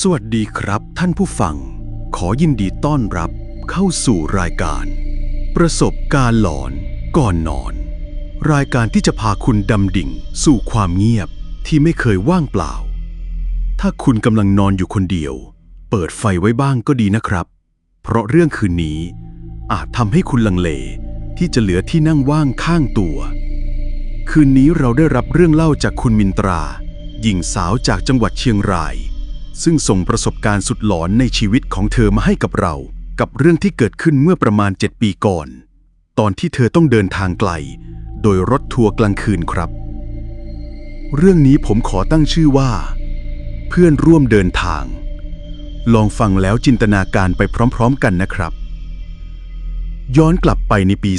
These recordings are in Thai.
สวัสดีครับท่านผู้ฟัง ขอยินดีต้อนรับเข้าสู่รายการ ประสบการณ์หลอนก่อนนอน รายการที่จะพาคุณดำดิ่งสู่ความเงียบที่ไม่เคยว่างเปล่า ถ้าคุณกำลังนอนอยู่คนเดียว เปิดไฟไว้บ้างก็ดีนะครับ เพราะเรื่องคืนนี้อาจทำให้คุณลังเลที่จะเหลือที่นั่งว่างข้างตัว คืนนี้เราได้รับเรื่องเล่าจากคุณมินตรา หญิงสาวจากจังหวัดเชียงราย ซึ่งส่งประสบการณ์สุดหลอนในชีวิตของเธอมาให้กับเรา กับเรื่องที่เกิดขึ้นเมื่อประมาณ 7 ปีก่อน ตอนที่เธอต้องเดินทางไกล โดยรถทัวร์กลางคืนครับ เรื่องนี้ผมขอตั้งชื่อว่า เพื่อนร่วมเดินทาง ลองฟังแล้วจินตนาการไปพร้อม ๆ กันนะครับ ย้อนกลับไปในปี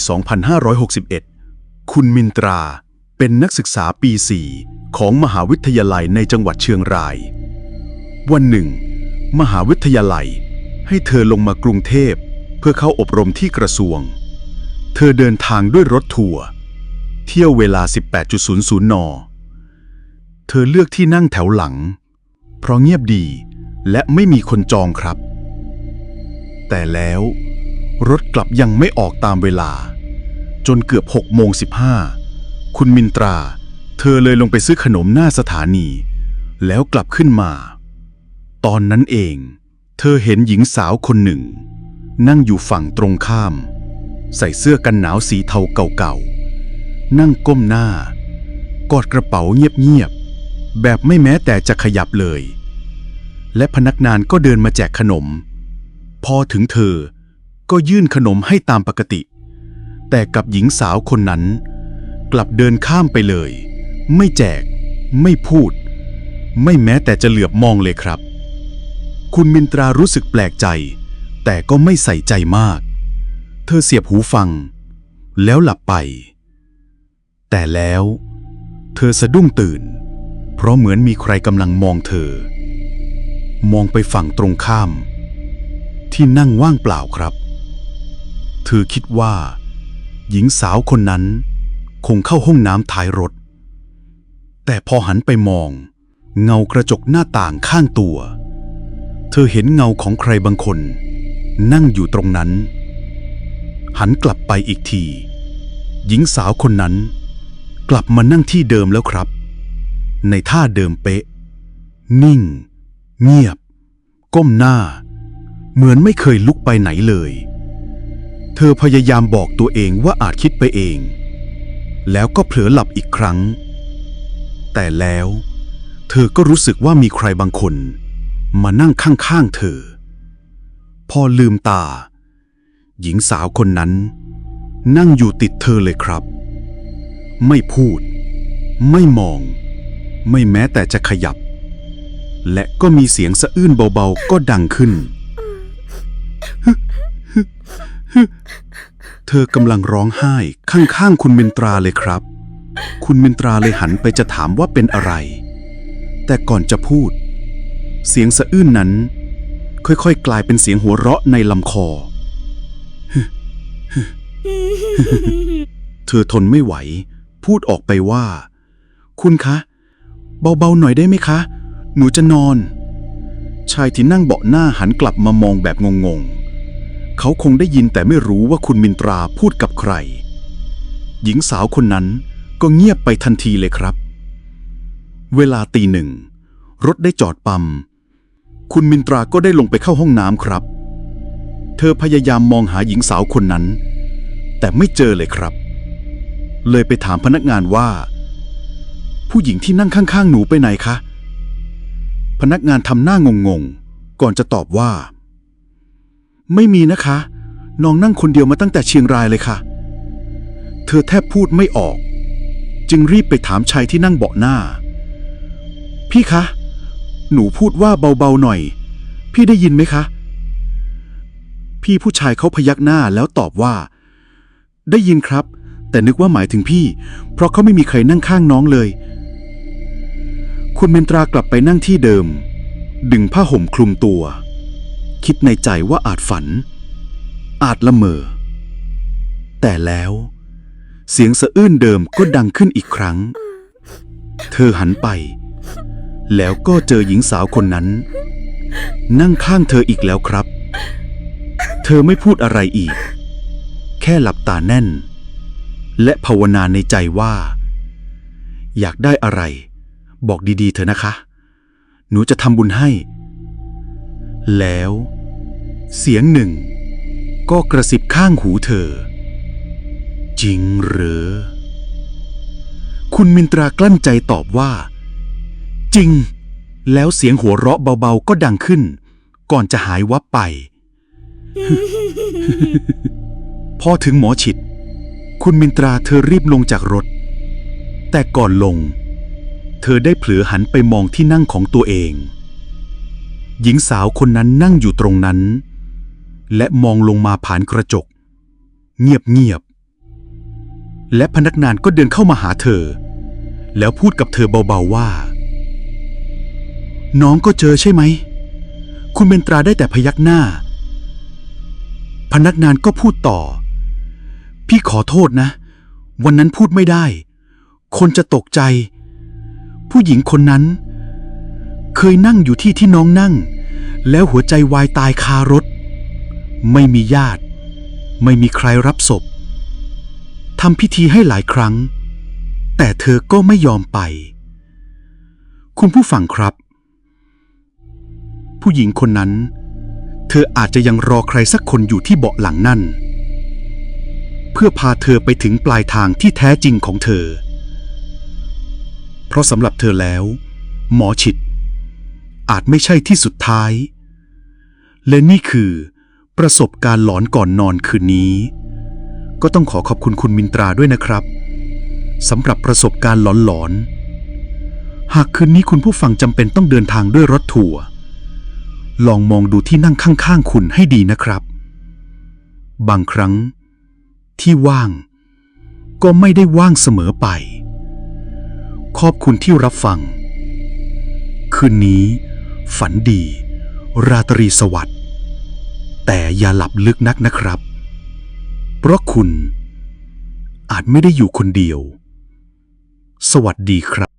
2561 คุณมินตราเป็นนักศึกษาปี 4 ของมหาวิทยาลัยในจังหวัดเชียงราย วันหนึ่ง มหาวิทยาลัย ให้เธอลงมากรุงเทพ เพื่อเข้าอบรมที่กระทรวง เธอเดินทางด้วยรถทัวร์เที่ยวเวลา 18.00 น เธอเลือกที่นั่งแถวหลัง เพราะเงียบดีและไม่มีคนจองครับ แต่แล้วรถกลับยังไม่ออกตามเวลา จนเกือบ6โมง15 คุณมินตรา เธอเลยลงไปซื้อขนมหน้าสถานี แล้วกลับขึ้นมา ตอนนั้นเอง เธอเห็นหญิงสาวคนหนึ่ง นั่งอยู่ฝั่งตรงข้าม ใส่เสื้อกันหนาวสีเทาเก่าๆ นั่งก้มหน้า กอดกระเป๋าเงียบๆ แบบไม่แม้แต่จะขยับเลย และพนักงานก็เดินมาแจกขนม พอถึงเธอก็ยื่นขนมให้ตามปกติ แต่กับหญิงสาวคนนั้น กลับเดินข้ามไปเลย ไม่แจก ไม่พูด ไม่แม้แต่จะเหลือบมองเลยครับ คุณมินตรารู้สึกแปลกใจ แต่ก็ไม่ใส่ใจมาก เธอเสียบหูฟัง แล้วหลับไป แต่แล้ว เธอสะดุ้งตื่น เพราะเหมือนมีใครกำลังมองเธอ มองไปฝั่งตรงข้าม ที่นั่งว่างเปล่าครับ เธอคิดว่า หญิงสาวคนนั้น คงเข้าห้องน้ำท้ายรถ แต่พอหันไปมอง เงากระจกหน้าต่างข้างตัว เธอเห็นเงาของใครบางคน นั่งอยู่ตรงนั้น หันกลับไปอีกที หญิงสาวคนนั้น กลับมานั่งที่เดิมแล้วครับ ในท่าเดิมเป๊ะ นิ่ง เงียบ ก้มหน้า เหมือนไม่เคยลุกไปไหนเลย เธอพยายามบอกตัวเองว่าอาจคิดไปเอง แล้วก็เผลอหลับอีกครั้ง แต่แล้ว เธอก็รู้สึกว่ามีใครบางคน มานั่งข้างๆเธอ พอลืมตา หญิงสาวคนนั้น นั่งอยู่ติดเธอเลยครับ ไม่พูด ไม่มอง ไม่แม้แต่จะขยับ และก็มีเสียงสะอื้นเบาๆก็ดังขึ้น เธอกำลังร้องไห้ข้างๆคุณมินตราเลยครับ คุณมินตราเลยหันไปจะถามว่าเป็นอะไร แต่ก่อนจะพูดเเสียงสะอื้นนั้น ค่อยๆ กลายเป็นเสียงหัวเราะในลำคอ เธอทนไม่ไหว พูดออกไปว่า คุณคะ เบาๆหน่อยได้ไหมคะ หนูจะนอน ชายที่นั่งเบาะหน้าหันกลับมามองแบบงงๆ เขาคงได้ยินแต่ไม่รู้ว่าคุณมินตราพูดกับใคร หญิงสาวคนนั้นก็เงียบไปทันทีเลยครับ เวลาตีหนึ่ง รถได้จอดปั๊ม คุณมินตราก็ได้ลงไปเข้าห้องน้ำครับ เธอพยายามมองหาหญิงสาวคนนั้น แต่ไม่เจอเลยครับ เลยไปถามพนักงานว่า ผู้หญิงที่นั่งข้างๆหนูไปไหนคะ พนักงานทำหน้างงๆ ก่อนจะตอบว่า ไม่มีนะคะ น้องนั่งคนเดียวมาตั้งแต่เชียงรายเลยค่ะ เธอแทบพูดไม่ออก จึงรีบไปถามชายที่นั่งเบาะหน้า พี่คะ หนูพูดว่าเบาๆหน่อย พี่ได้ยินไหมคะ พี่ผู้ชายเขาพยักหน้าแล้วตอบว่า ได้ยินครับ แต่นึกว่าหมายถึงพี่ เพราะเขาไม่มีใครนั่งข้างน้องเลย คุณเมนตรากลับไปนั่งที่เดิม ดึงผ้าห่มคลุมตัว คิดในใจว่าอาจฝัน อาจละเมอ แต่แล้ว เสียงสะอื้นเดิมก็ดังขึ้นอีกครั้ง เธอหันไป แล้วก็เจอหญิงสาวคนนั้น นั่งข้างเธออีกแล้วครับ เธอไม่พูดอะไรอีก แค่หลับตาแน่น และภาวนาในใจว่า อยากได้อะไร บอกดีๆเถอะนะคะ หนูจะทำบุญให้ แล้ว เสียงหนึ่ง ก็กระซิบข้างหูเธอ จริงหรือ คุณมินตรากลั้นใจตอบว่า ริงแล้วเสียงหัวเราะเบาๆ ก็ดังขึ้น ก่อนจะหายวับไป พอถึงหมอฉิด คุณมินตราเธอรีบลงจากรถ แต่ก่อนลง เธอได้เผลอหันไปมองที่นั่งของตัวเอง หญิงสาวคนนั้นนั่งอยู่ตรงนั้น และมองลงมาผ่านกระจก เงียบๆและพนักงานก็เดินเข้ามาหาเธอแล้วพูดกับเธอเบาๆว่า น้องก็เจอใช่ไหม คุณเบนตราได้แต่พยักหน้า พนักงานก็พูดต่อ พี่ขอโทษนะ วันนั้นพูดไม่ได้ คนจะตกใจ ผู้หญิงคนนั้น เคยนั่งอยู่ที่ที่น้องนั่ง แล้วหัวใจวายตายคารถ ไม่มีญาติ ไม่มีใครรับศพทำพิธีให้หลายครั้ง แต่เธอก็ไม่ยอมไป คุณผู้ฟังครับ ผู้หญิงคนนั้น เธออาจจะยังรอใครสักคนอยู่ที่เบาะหลังนั่น เพื่อพาเธอไปถึงปลายทางที่แท้จริงของเธอ เพราะสำหรับเธอแล้ว หมอฉิด อาจไม่ใช่ที่สุดท้าย และนี่คือประสบการณ์หลอนก่อนนอนคืนนี้ ก็ต้องขอขอบคุณคุณมินตราด้วยนะครับสำหรับประสบการณ์หลอนๆ หากคืนนี้คุณผู้ฟังจำเป็นต้องเดินทางด้วยรถทัวร์ ลองมองดูที่นั่งข้างๆคุณให้ดีนะครับ บางครั้ง ที่ว่าง ก็ไม่ได้ว่างเสมอไป ขอบคุณที่รับฟัง คืนนี้ ฝันดี ราตรีสวัสดิ์ แต่อย่าหลับลึกนักนะครับ เพราะคุณอาจไม่ได้อยู่คนเดียว สวัสดีครับ